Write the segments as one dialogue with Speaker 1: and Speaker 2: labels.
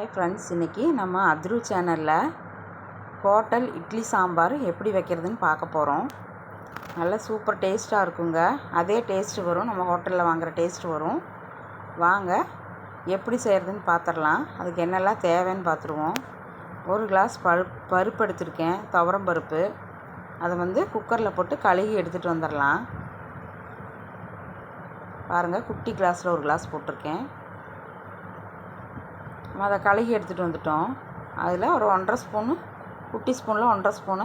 Speaker 1: Hi friends இன்றைக்கி நம்ம அத்ரு சேனலில் ஹோட்டல் இட்லி சாம்பார் எப்படி வைக்கிறதுன்னு பார்க்க போகிறோம் நல்லா சூப்பர் டேஸ்ட்டாக இருக்குங்க. அதே டேஸ்ட்டு வரும். நம்ம ஹோட்டலில் வாங்குகிற டேஸ்ட் வரும். வாங்க எப்படி செய்கிறதுன்னு பார்த்துடலாம் அதுக்கு என்னெல்லாம் தேவைன்னு பார்த்துருவோம் ஒரு கிளாஸ் பருப்பு பருப்பு எடுத்திருக்கேன். துவரம் பருப்பு. அதை வந்து குக்கரில் போட்டு கழுகி எடுத்துகிட்டு வந்துடலாம் பாருங்கள் குட்டி கிளாஸில் ஒரு கிளாஸ் போட்டிருக்கேன். நம்ம அதை கழுகி எடுத்துகிட்டு வந்துட்டோம். அதில் ஒரு ஒன்றரை ஸ்பூனு குட்டி ஸ்பூனில் ஒன்றரை ஸ்பூனு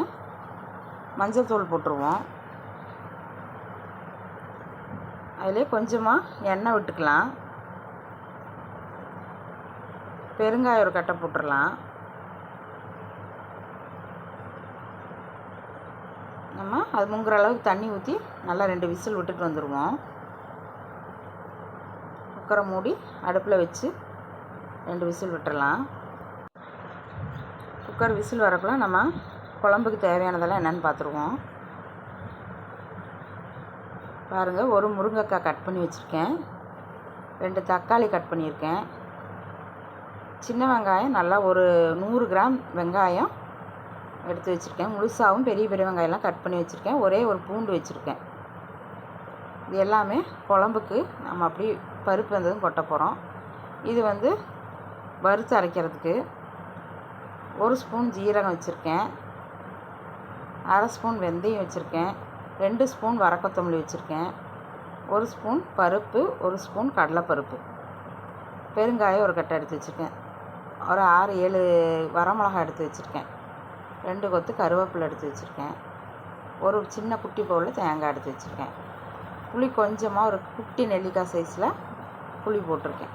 Speaker 1: மஞ்சள் தூள் போட்டுருவோம். அதிலே கொஞ்சமாக எண்ணெய் விட்டுக்கலாம். பெருங்காயம் ஒரு கட்டை போட்டுடலாம். நம்ம அது முங்குற அளவுக்கு தண்ணி ஊற்றி நல்லா ரெண்டு விசில் விட்டுட்டு வந்துடுவோம். குக்கரை மூடி அடுப்பில் வச்சு ரெண்டு விசில் விட்டுடலாம் குக்கர் விசில் வரக்குள்ள நம்ம குழம்புக்கு தேவையானதெல்லாம் என்னென்னு பார்த்துருவோம். பாருங்கள் ஒரு முருங்கைக்காய் கட் பண்ணி வச்சுருக்கேன். ரெண்டு தக்காளி கட் பண்ணியிருக்கேன். சின்ன வெங்காயம் நல்லா ஒரு நூறு கிராம் வெங்காயம் எடுத்து வச்சுருக்கேன். முழுசாகவும் பெரிய பெரிய வெங்காயம்லாம் கட் பண்ணி வச்சுருக்கேன். ஒரே ஒரு பூண்டு வச்சுருக்கேன். இது எல்லாமே குழம்புக்கு நம்ம அப்படி பருப்பு வந்ததும் கொட்ட போகிறோம் இது வந்து வறுத்து அரைக்கிறதுக்கு ஒரு ஸ்பூன் ஜீரகம் வச்சுருக்கேன். அரை ஸ்பூன் வெந்தயம் வச்சுருக்கேன். ரெண்டு ஸ்பூன் வரக்கொத்தமல்லி வச்சுருக்கேன். ஒரு ஸ்பூன் பருப்பு ஒரு ஸ்பூன் கடலைப்பருப்பு. பெருங்காயம் ஒரு கட்டை எடுத்து வச்சுருக்கேன். ஒரு ஆறு ஏழு வரமிளகா எடுத்து வச்சுருக்கேன். ரெண்டு கொத்து கருவேப்பிலை எடுத்து வச்சுருக்கேன். ஒரு சின்ன குட்டி பவுலில் தேங்காய் எடுத்து வச்சுருக்கேன். புளி கொஞ்சமாக ஒரு குட்டி நெல்லிக்காய் சைஸில் புளி போட்டிருக்கேன்.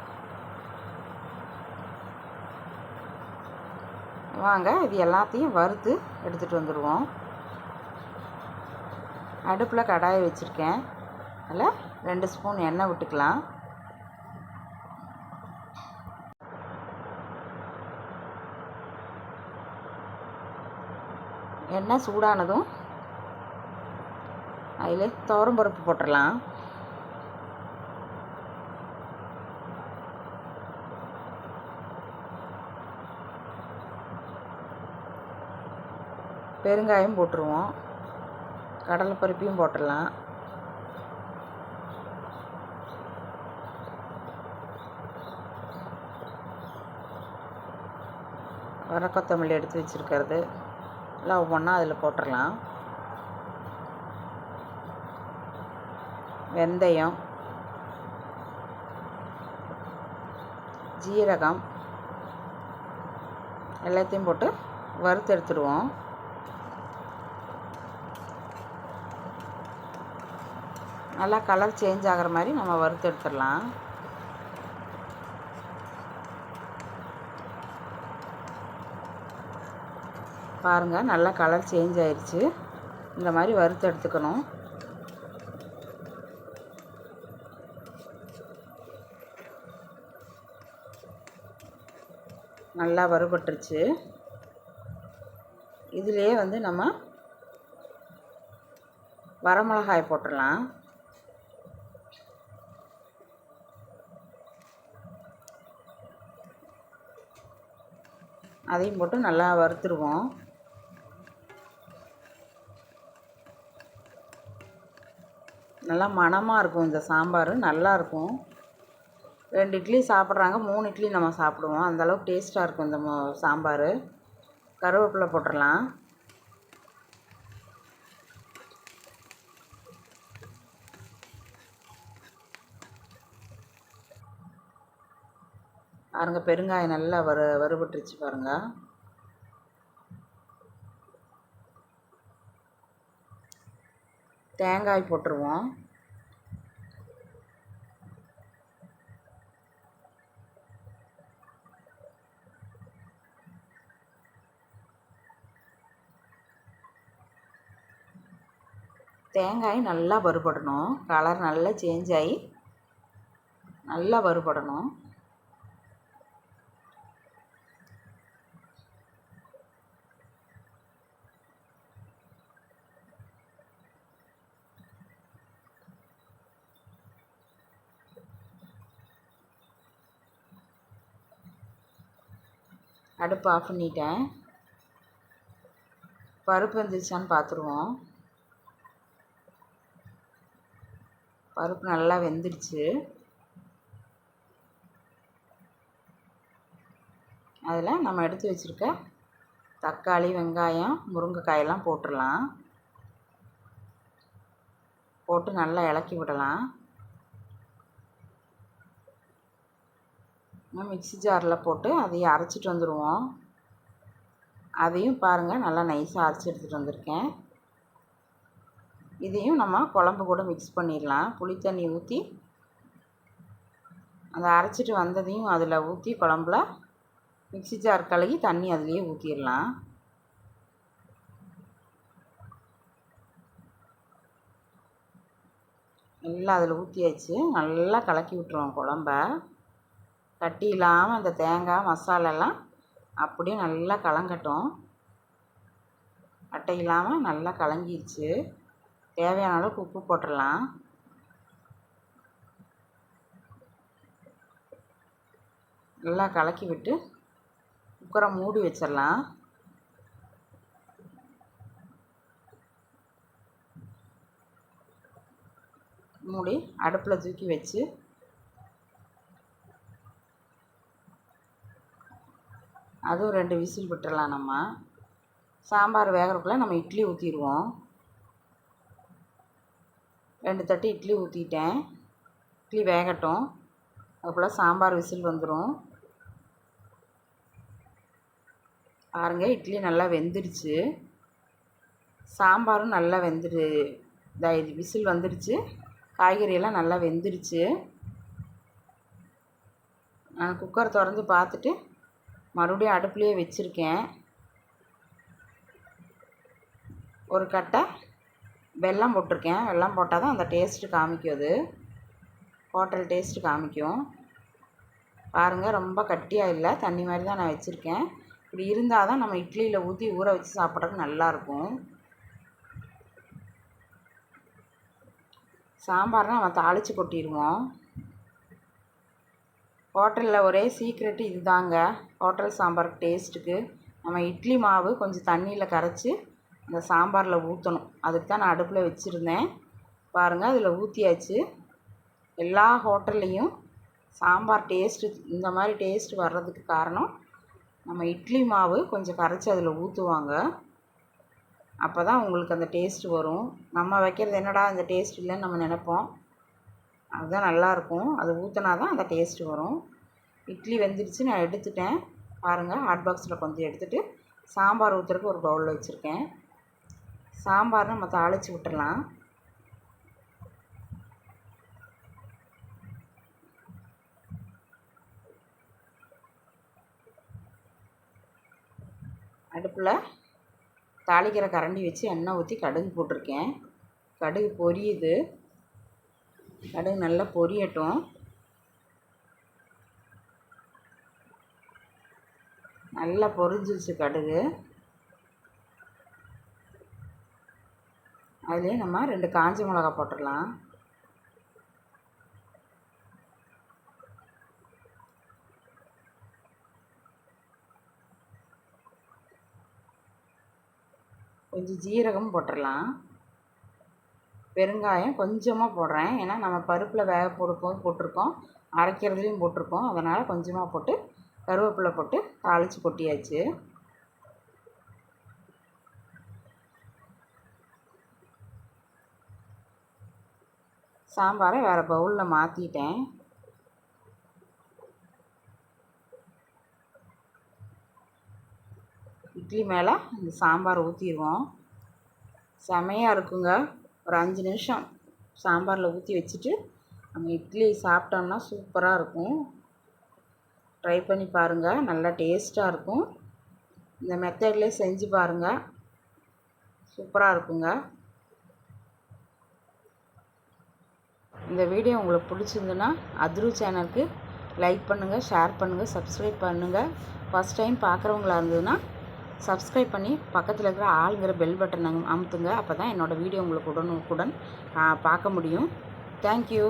Speaker 1: வாங்க. இது எல்லாத்தையும் வறுத்து எடுத்துகிட்டு வந்துடுவோம் அடுப்பில் கடாயை வச்சுருக்கேன். அதில் ரெண்டு ஸ்பூன் எண்ணெய் விட்டுக்கலாம். எண்ணெய் சூடானதும் அதில் துவரம்பருப்பு போட்டுடலாம் பெருங்காயம் போட்டுருவோம். கடலைப்பருப்பையும் போட்டுடலாம். வர கொத்தமல்லி எடுத்து வச்சுருக்கிறது. எல்லாம் ஒவ்வொன்றா அதில் போட்டுடலாம். வெந்தயம் ஜீரகம் எல்லாத்தையும் போட்டு வறுத்து எடுத்துடுவோம். நல்லா கலர் சேஞ்ச் ஆகிற மாதிரி நம்ம வறுத்து எடுத்துடலாம். பாருங்கள் நல்லா கலர் சேஞ்ச் ஆயிடுச்சு இந்த மாதிரி வறுத்து எடுத்துக்கணும். நல்லா வறுபட்டுருச்சு. இதிலே வந்து நம்ம வரமிளகாய் போட்டுடலாம். அதையும் போட்டு நல்லா வறுத்துருவோம். நல்லா மணமாக இருக்கும் இந்த சாம்பார். நல்லாயிருக்கும் ரெண்டு இட்லி சாப்பிட்றாங்க மூணு இட்லி நம்ம சாப்பிடுவோம். அந்தளவுக்கு டேஸ்ட்டாக இருக்கும் இந்த சாம்பார். கருவேப்பிலை போட்டுடலாம். பாருங்க பெருங்காயம் நல்லா வறு வறுபட்டுருச்சு பாருங்க. தேங்காய் போட்டுருவோம். தேங்காய் நல்லா வறுபடணும். கலர் நல்லா சேஞ்ச் ஆகி நல்லா வறுபடணும். அடுப்பு ஆஃப் பண்ணிட்டேன். பருப்பு வந்துருச்சான்னு பார்த்துருவோம் பருப்பு நல்லா வெந்துடுச்சு. அதில் நம்ம எடுத்து வச்சுருக்க தக்காளி வெங்காயம் முருங்கைக்காயெல்லாம் போட்டுடலாம் போட்டு நல்லா இலக்கி விடலாம். மிக்ஸி ஜாரில் போட்டு அதையும் அரைச்சிட்டு வந்துடுவோம். அதையும் பாருங்கள் நல்லா நைஸாக அரைச்சி எடுத்துகிட்டு வந்திருக்கேன். இதையும் நம்ம குழம்பு கூட மிக்ஸ் பண்ணிடலாம். புளி தண்ணி ஊற்றி அந்த அரைச்சிட்டு வந்ததையும் அதில் ஊற்றி குழம்புல மிக்ஸி ஜார் கழுகி தண்ணி அதுலேயே ஊற்றிடலாம் எல்லாம் அதில் ஊற்றியாச்சு நல்லா கலக்கி விட்ருவோம் குழம்ப. கட்டி இல்லாமல் அந்த தேங்காய் மசாலாலாம் அப்படியே நல்லா கலங்கட்டும். அட்டை இல்லாமல் நல்லா கலங்கிருச்சு. தேவையான அளவுக்கு உப்பு போட்டுடலாம். நல்லா கலக்கி விட்டு குக்கரை மூடி வச்சிடலாம். மூடி அடுப்பில் தூக்கி வச்சு அதுவும் ரெண்டு விசில் விட்டுடலாம் நம்ம. சாம்பார் வேகிறதுக்குள்ளே நம்ம இட்லி ஊற்றிடுவோம் ரெண்டு தட்டு இட்லி ஊற்றிட்டேன் இட்லி வேகட்டும். அதுக்குள்ளே சாம்பார் விசில் வந்துடும் பாருங்கள் இட்லி நல்லா வெந்துடுச்சு சாம்பாரும் நல்லா வெந்துடு இது விசில் வந்துடுச்சு காய்கறியெல்லாம் நல்லா வெந்துடுச்சு நான் குக்கர் திறந்து பார்த்துட்டு மறுபடியும் அடுப்புலேயே வச்சுருக்கேன். ஒரு கட்டை வெல்லம் போட்டிருக்கேன். வெல்லம் போட்டால் தான் அந்த டேஸ்ட்டு காமிக்கும் அது ஹோட்டல் டேஸ்ட்டு காமிக்கும். பாருங்கள் ரொம்ப கட்டியாக இல்லை. தண்ணி மாதிரி தான் நான் வச்சுருக்கேன். இப்படி இருந்தால் தான் நம்ம இட்லியில் ஊற்றி ஊற வச்சு சாப்பிட்றதுக்கு நல்லாயிருக்கும் சாம்பார்னால் நம்ம தாளித்து கொட்டிடுவோம். ஹோட்டலில் ஒரே சீக்ரெட்டு இது தாங்க ஹோட்டல் சாம்பார் டேஸ்ட்டுக்கு நம்ம இட்லி மாவு கொஞ்சம் தண்ணியில் கரைச்சி அந்த சாம்பாரில் ஊற்றணும் அதுக்கு தான் நான் அடுப்பில் வச்சுருந்தேன். பாருங்கள் அதில் ஊற்றியாச்சு எல்லா ஹோட்டல்லையும் சாம்பார் டேஸ்ட்டு இந்த மாதிரி டேஸ்ட்டு வர்றதுக்கு காரணம் நம்ம இட்லி மாவு கொஞ்சம் கரைச்சி அதில் ஊற்றுவாங்க அப்போ தான் உங்களுக்கு அந்த டேஸ்ட்டு வரும். நம்ம வைக்கிறது என்னடா அந்த டேஸ்ட் இல்லைன்னு நம்ம நினைப்போம். அதுதான் நல்லாயிருக்கும். அது ஊற்றினா தான் அந்த டேஸ்ட்டு வரும். இட்லி வெந்துடுச்சு நான் எடுத்துட்டேன். பாருங்கள் ஹாட் பாக்ஸில் கொஞ்சம் எடுத்துகிட்டு சாம்பார் ஊற்றுறதுக்கு ஒரு பவுலில் வச்சுருக்கேன். சாம்பார் நம்ம தாளித்து விட்டுடலாம் அடுப்பில் தாளிக்கிற கரண்டி வச்சு எண்ணெய் ஊற்றி கடுகு போட்டிருக்கேன். கடுகு பொரியுது. கடுகு நல்லா பொரியட்டும். நல்லா பொரிஞ்சிருச்சு கடுகு. அதுலேயே நம்ம ரெண்டு காஞ்ச மிளகா போட்டுடலாம். கொஞ்சம் ஜீரகம் போட்டுடலாம். பெருங்காயம் கொஞ்சமாக போடுறேன். ஏன்னா நம்ம பருப்பில் வேக போடும்போது போட்டிருக்கோம். அரைக்கிறதுலையும் போட்டிருக்கோம். அதனால் கொஞ்சமாக போட்டு கருவேப்பிலை போட்டு தாளித்து கொட்டியாச்சு. சாம்பாரை வேறு பவுலில் மாற்றிட்டேன் இட்லி மேலே இந்த சாம்பார் ஊற்றிடுவோம் செமையாக இருக்குங்க. ஒரு அஞ்சு நிமிஷம் சாம்பாரில் ஊற்றி வச்சுட்டு நம்ம இட்லி சாப்பிட்டோம்னா சூப்பராக இருக்கும். ட்ரை பண்ணி பாருங்கள் நல்லா டேஸ்ட்டாக இருக்கும். இந்த மெத்தட்லேயே செஞ்சு பாருங்கள் சூப்பராக இருக்குங்க. இந்த வீடியோ உங்களுக்கு பிடிச்சிருந்துன்னா அத்ரு சேனலுக்கு லைக் பண்ணுங்கள் ஷேர் பண்ணுங்கள் சப்ஸ்கிரைப் பண்ணுங்கள் ஃபஸ்ட் டைம் பார்க்குறவங்களா இருந்ததுன்னா சப்ஸ்கிரைப் பண்ணி பக்கத்தில் இருக்கிற ஆளுங்கிற பெல் பட்டன் அமுத்துங்க. அப்போ தான் என்னோடய வீடியோ உங்களுக்கு உடனுக்குடன் பார்க்க முடியும். தேங்க்யூ